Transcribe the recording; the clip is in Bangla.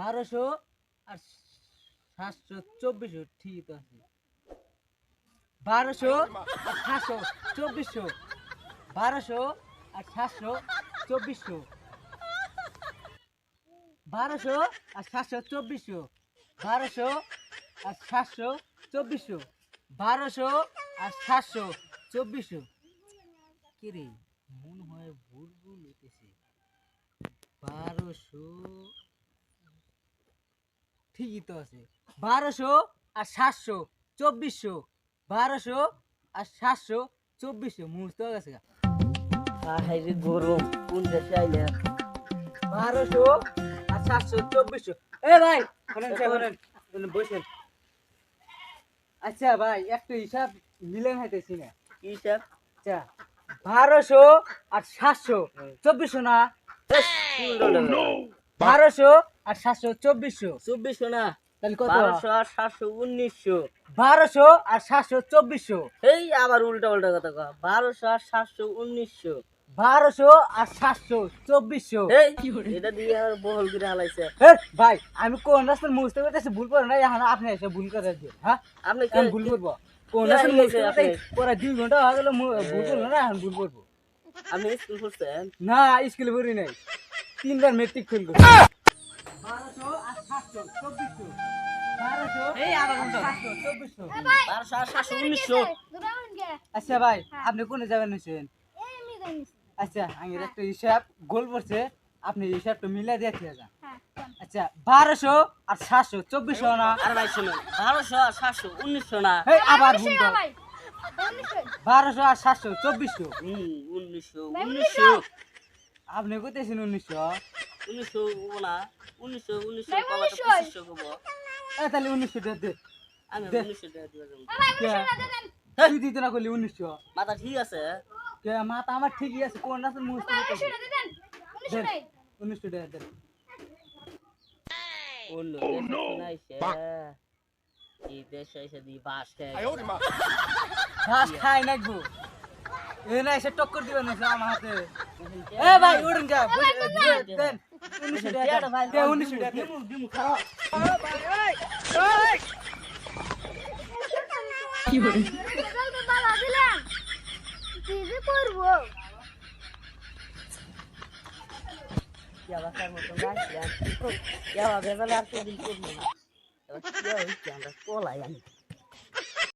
বারোশো আর সাতশো, চব্বিশশো ঠিকই তো আছে। বারোশো আর সাতশো, চব্বিশশো। বারোশো আর সাতশো, চব্বিশশো। বারোশো আর সাতশো, চব্বিশশো। বারোশো আর সাতশো, চব্বিশশো। বারোশো আর সাতশো, চব্বিশশো। কি রে, মনে হয় ভুল ভুল হইতেছে। বারোশো ঠিকই তো আছে। বারোশো আর সাতশো চব্বিশশো বারোশো আর সাতশো চব্বিশশো মুছতে গেছে গা। গরম কোন দেশে আইলে বারোশো আর সাতশো চব্বিশশো। এ ভাই বসেন। আচ্ছা ভাই একটু হিসাব মিলেন হাইতেছি না। হিসাব? আচ্ছা বারোশো আর সাতশো চব্বিশশো না? বারোশো আর সাতশো চব্বিশশো। চব্বিশশো না। তাহলে কত? বারোশো আর সাতশো উনিশশো। বারোশো আর সাতশো চব্বিশশো। এই আবার উল্টা উল্টা কথা কয়। বারোশো আর সাতশো উনিশশো। বারোশো আর সাতশো চব্বিশশো। এটা দিয়ে আর বহল করে হালাইছে। ভাই আমি কোন রাস্তার মুছতে করতেছি ভুল করে না এখন আপনি এসে ভুল করে দিয়ে হ্যাঁ? আপনি ভুল করব। কোন রাস্তার মুছতে পরে দুই ঘণ্টা হয়ে গেল ভুল করব না এখন ভুল করব। আপনি স্কুল করছেন না স্কুলে ভরি নাই। তিনবার মেট্রিক ফেল করছি। আচ্ছা ভাই আপনি কোনে যাবেন নিশ্চয় আচ্ছা আমি একটা হিসাব গোল পড়ছে। আপনি হিসাবটা মিলাই দিয়ে যান। আচ্ছা বারোশো আর সাতশো চব্বিশশো না? আর ভাই শুনুন বারোশো আর সাতশো উনিশশো না? এই আবার ভুল বারোশো আর সাতশো চব্বিশশো। হুম উনিশশো উনিশশো। আপনি কোথায় উনিশশো? উনিশশো না। উনিশশো উনিশশো। পঁচিশশো কব তাহলে উনিশশো দে দে। আমি উনিশশো টাকা তুই দিতে না করলি উনিশশো। মাথা ঠিক আছে? কে মাথা আমার ঠিকই আছে কোন দেন। উনিশশো দি বাস খায়। ঘাস খাই নাকবো এ না এসে টক্কর দিবেন না আমার হাতে? এ ভাই উড়েন যা দেন উনিশশো টাকা দেন। দে, উনিশশো টাকা করব কেবা মতো গাছ কেবা ভেজালে আর কোনদিন করব না। এবার কি আমরা কলাই আমি